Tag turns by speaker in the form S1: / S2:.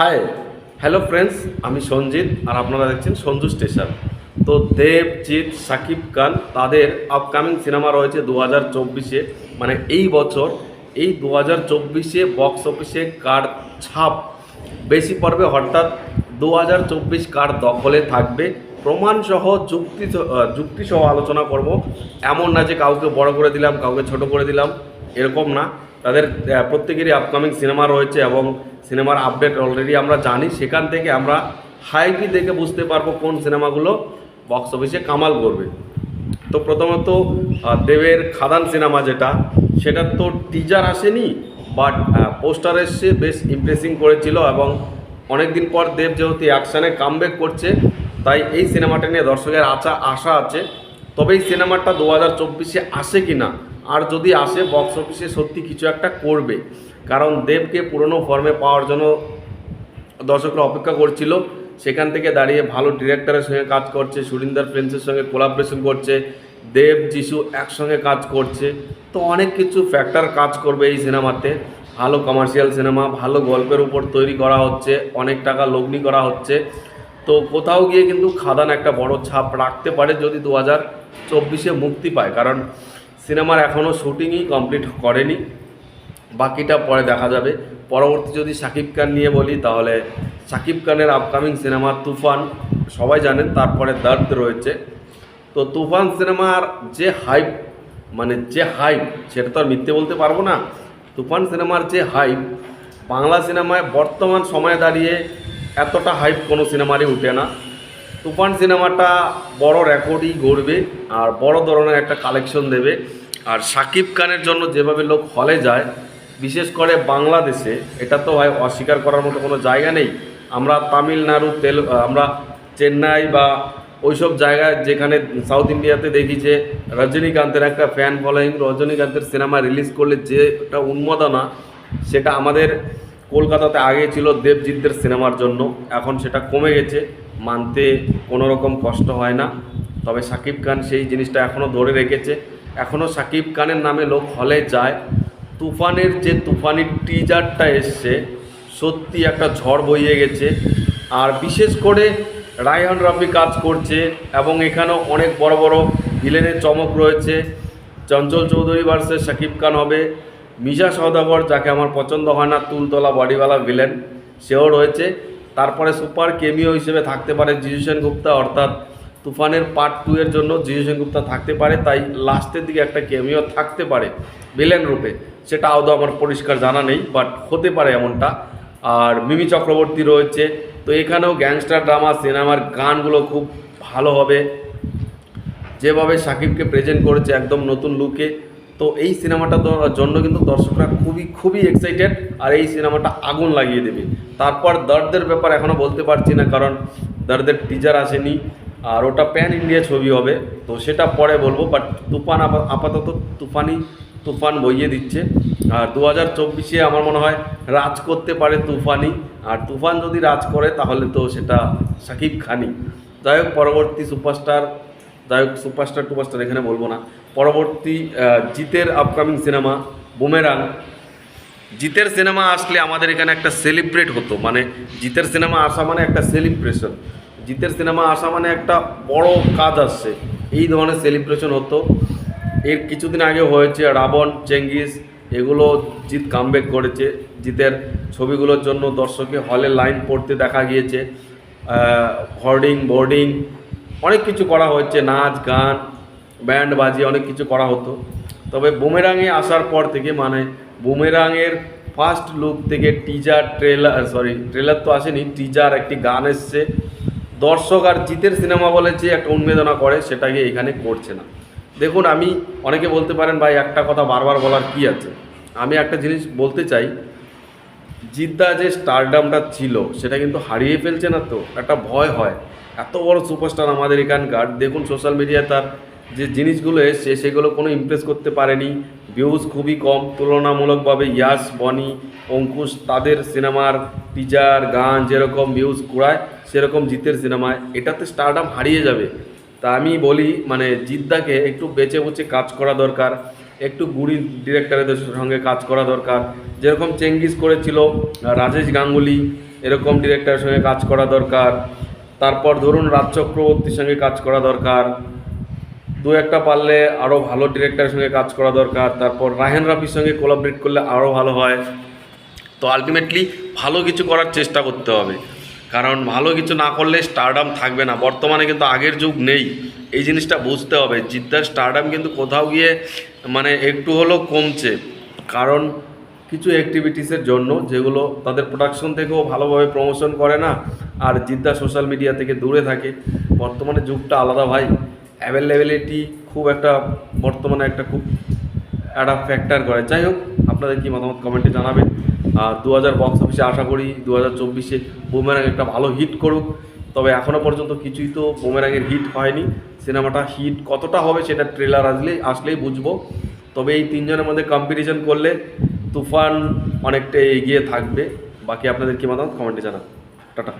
S1: Hi hello friends আমি সঞ্জিত আর আপনারা দেখছেন সঞ্জু স্টেশন। তো দেবজিৎ সাকিব খান, তাদের আপকামিং সিনেমা রয়েছে দু হাজার চব্বিশে। মানে এই বছর, এই দু হাজার চব্বিশে বক্স অফিসে কার ছাপ বেশি পড়বে? অর্থাৎ দু হাজার চব্বিশ কার দখলে থাকবে? প্রমাণসহ যুক্তি যুক্তিসহ আলোচনা করব। এমন না যে কাউকে বড় করে দিলাম, কাউকে ছোট করে দিলাম, এরকম না। তাদের প্রত্যেকেরই আপকামিং সিনেমা রয়েছে এবং সিনেমার আপডেট অলরেডি আমরা জানি। সেখান থেকে আমরা হাইপি দেখে বুঝতে পারব কোন সিনেমাগুলো বক্স অফিসে কামাল করবে। তো প্রথমত দেবের খাদান সিনেমা যেটা, সেটার তো টিজার আসেনি বাট পোস্টার এসছে বেশ ইমপ্রেসিং করেছিল এবং অনেক দিন পর দেব যেহেতু অ্যাকশানে কামব্যাক করছে, তাই এই সিনেমাটা নিয়ে দর্শকের আশা আশা আছে। তবে এই সিনেমাটা দু হাজার চব্বিশে আসে কি না আর যদি আসে বক্স অফিসে সত্যি কিছু একটা করবে, কারণ দেবকে পুরনো ফর্মে পাওয়ার জন্য দর্শকরা অপেক্ষা করছিল, সেখান থেকে দাঁড়িয়ে ভালো ডিরেক্টরের সঙ্গে কাজ করছে, সুরিন্দর ফ্রেন্সের সঙ্গে কোলাবরেশন করছে, দেব যিশু একসঙ্গে কাজ করছে, তো অনেক কিছু ফ্যাক্টর কাজ করবে এই সিনেমাতে। ভালো কমার্শিয়াল সিনেমা ভালো গল্পের উপর তৈরি করা হচ্ছে, অনেক টাকা লগ্নি করা হচ্ছে। তো কোথাও গিয়ে কিন্তু খাদান একটা বড় ছাপ রাখতে পারে যদি দু হাজার চব্বিশে মুক্তি পায়, কারণ সিনেমার এখনও শুটিংই কমপ্লিট করেনি। বাকিটা পরে দেখা যাবে। পরবর্তী যদি শাকিব খান নিয়ে বলি, তাহলে শাকিব খানের আপকামিং সিনেমা তুফান, সবাই জানেন, তারপরে দর্দ রয়েছে। তো তুফান সিনেমার যে হাইপ মানে যে হাইপ সেটা তো আর মিথ্যে বলতে পারব না। তুফান সিনেমার যে হাইপ বাংলা সিনেমায় বর্তমান সময়ে দাঁড়িয়ে এতটা হাইপ কোনো সিনেমারই উঠে না। তুফান সিনেমাটা বড় রেকর্ডই গড়বে আর বড় ধরনের একটা কালেকশন দেবে। আর শাকিব খানের জন্য যেভাবে লোক হলে যায়, বিশেষ করে বাংলাদেশে, এটা তো হয় অস্বীকার করার মতো কোনো জায়গা নেই। আমরা তামিলনাড়ু, তেল আমরা চেন্নাই বা ওইসব জায়গায় যেখানে সাউথ ইন্ডিয়াতে দেখি যে রজনীকান্তের একটা ফ্যান ফলোয়িং রজনীকান্তের সিনেমা রিলিজ করলে যে একটা উন্মাদনা, সেটা আমাদের কলকাতাতে আগে ছিল দেবজিৎদের সিনেমার জন্য, এখন সেটা কমে গেছে। মানতে কোনো রকম কষ্ট হয় না। তবে সাকিব খান সেই জিনিসটা এখনও ধরে রেখেছে। এখনও সাকিব খানের নামে লোক হলে যায়। তুফানের যে তুফানি টিজারটা এসছে, সত্যি একটা ঝড় বইয়ে গেছে। আর বিশেষ করে রায়হান রাফি কাজ করছে এবং এখানেও অনেক বড় বড় ভিলেনের চমক রয়েছে। চঞ্চল চৌধুরী ভার্সেস শাকিব খান হবে। মিশা সওদাগর, যাকে আমার পছন্দ হয় না, তুলতলা বডিওয়ালা ভিলেন সেও রয়েছে। তারপরে সুপার কেমিও হিসেবে থাকতে পারে জিজু সেনগুপ্তা, অর্থাৎ তুফানের পার্ট টু এর জন্য জিজু সেনগুপ্তা থাকতে পারে, তাই লাস্টের দিকে একটা কেমিও থাকতে পারে ভিলেন রূপে, সেটা আদৌ আমার পরিষ্কার জানা নেই বাট হতে পারে এমনটা। আর মিমি চক্রবর্তী রয়েছে, তো এখানেও গ্যাংস্টার ড্রামা সিনেমার গানগুলো খুব ভালো হবে। যেভাবে সাকিবকে প্রেজেন্ট করেছে একদম নতুন লুকে তো এই সিনেমাটা জন্য কিন্তু দর্শকরা খুবই খুবই এক্সাইটেড আর এই সিনেমাটা আগুন লাগিয়ে দেবে। তারপর দর্দের ব্যাপার এখনও বলতে পারছি না, কারণ দর্দের টিজার আসেনি, আর ওটা প্যান ইন্ডিয়া ছবি হবে, তো সেটা পরে বলব বাট তুফান আপা- আপাতত তুফানি, তুফান বইয়ে দিচ্ছে। আর দু হাজার চব্বিশে আমার মনে হয় রাজ করতে পারে তুফানি, আর তুফান যদি রাজ করে, তাহলে তো সেটা সাকিব খানই। যাই হোক, পরবর্তী সুপারস্টার যাই হোক সুপারস্টার টুপারস্টার এখানে বলব না। পরবর্তী জিতের আপকামিং সিনেমা বুমেরাং জিতের সিনেমা আসলে আমাদের এখানে একটা সেলিব্রেট হতো মানে জিতের সিনেমা আসা মানে একটা সেলিব্রেশন জিতের সিনেমা আসা মানে একটা বড় কাজ আসছে, এই ধরনের সেলিব্রেশন হতো। এর কিছুদিন আগে হয়েছে রাবণ, চেঙ্গিস, এগুলো জিত কামব্যাক করেছে। জিতের ছবিগুলোর জন্য দর্শকে হলে লাইন পড়তে দেখা গিয়েছে। হর্ডিং বোর্ডিং অনেক কিছু করা হচ্ছে নাচ, গান ব্যান্ড বাজিয়ে অনেক কিছু করা হতো। তবে বুমেরাঙে আসার পর থেকে মানে বুমেরাঙের ফার্স্ট লুক থেকে টিজার ট্রেলার সরি ট্রেলার তো আসেনি টিজার একটি গান এসছে। দর্শক আর জিতের সিনেমা বলে যে একটা উন্মেদনা করে সেটাকে এখানে করছে না। দেখুন, আমি অনেকে বলতে পারেন, ভাই, একটা কথা বারবার বলার কি আছে? আমি একটা জিনিস বলতে চাই জিদ্দা যে স্টারডামটা ছিল, সেটা কিন্তু হারিয়ে ফেলছে না তো? একটা ভয় হয়। এত বড় সুপারস্টার আমাদের এখানকার। দেখুন সোশ্যাল মিডিয়ায় তার যে জিনিসগুলো এসছে, সেগুলো কোনো ইমপ্রেস করতে পারেনি। ভিউজ খুবই কম, তুলনামূলকভাবে ইয়াস, বনি, অঙ্কুশ তাদের সিনেমার টিজার গান যেরকম ভিউজ কুড়ায়, সেরকম জিতের সিনেমায় এটাতে স্টারডাম হারিয়ে যাবে। তা আমি বলি মানে জিদ্দাকে একটু বেঁচে বুঝে কাজ করা দরকার, একটু গুড়ি ডিরেক্টরদের সঙ্গে কাজ করা দরকার। যেরকম চেঙ্গিস করেছিল, রাজেশ গাঙ্গুলি, এরকম ডিরেক্টরের সঙ্গে কাজ করা দরকার। তারপর ধরুন রাজ চক্রবর্তীর সঙ্গে কাজ করা দরকার। দু একটা পারলে আরও ভালো ডিরেক্টরের সঙ্গে কাজ করা দরকার। তারপর রাহেন রাফির সঙ্গে কোলাবরেট করলে আরও ভালো হয়। তো আলটিমেটলি ভালো কিছু করার চেষ্টা করতে হবে। কারণ ভালো কিছু না করলে স্টারডাম থাকবে না। বর্তমানে কিন্তু আগের যুগ নেই। এই জিনিসটা বুঝতে হবে। জিদ্দার স্টারডাম কিন্তু কোথাও গিয়ে মানে একটু হলেও কমছে। কারণ কিছু অ্যাক্টিভিটিসের জন্য, যেগুলো তাদের প্রোডাকশন থেকেও ভালোভাবে প্রমোশন করে না, আর জিদ্দা সোশ্যাল মিডিয়া থেকে দূরে থাকে। বর্তমানে যুগটা আলাদা ভাই। অ্যাভেলেবিলিটি খুব একটা বর্তমানে একটা খুব একটা ফ্যাক্টর করে। যাই হোক, আপনাদের কি মতামত কমেন্টে জানাবেন। দু হাজার বক্স অফিসে আশা করি দু হাজার চব্বিশে বুমেরাং একটা ভালো হিট করুক। তবে এখনও পর্যন্ত কিছুই তো বুমেরাঙের হিট হয়নি। সিনেমাটা হিট কতটা হবে সেটা ট্রেলার আসলেই আসলেই বুঝব। তবে এই তিনজনের মধ্যে কম্পিটিশন করলে তুফান অনেকটাই এগিয়ে থাকবে। বাকি আপনাদের কি মতামত? কমেন্টে জানান। টাটা।